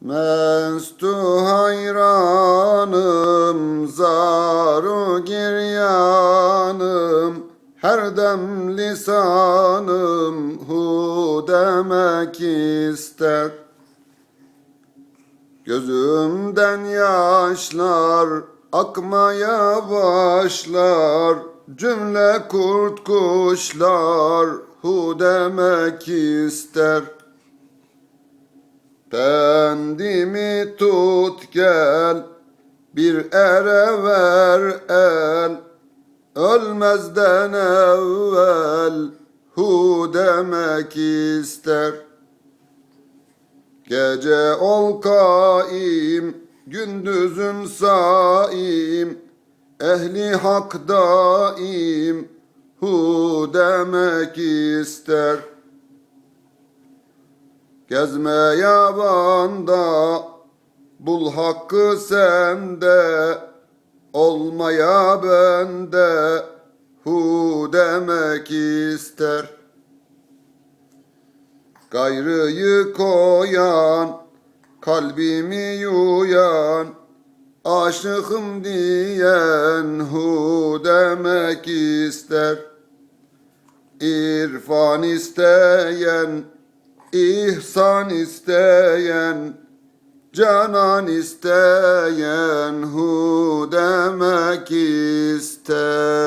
Mestu hayranım, zaru giryanım, her dem lisanım hu demek ister. Gözümden yaşlar akmaya başlar, cümle kurt kuşlar hu demek ister. Pendimi tut gel, bir ere ver el, ölmezden evvel. Hu demek ister. Gece ol kaim, gündüzün saim, ehli hak daim. Hu demek ister. Gezme yabanda, bul hakkı sende, olmaya bende, hu demek ister. Gayrıyı koyan, kalbimi yuyan, aşıkım diyen hu demek ister. İrfan isteyen, ihsan isteyen, canan isteyen hu demek ister.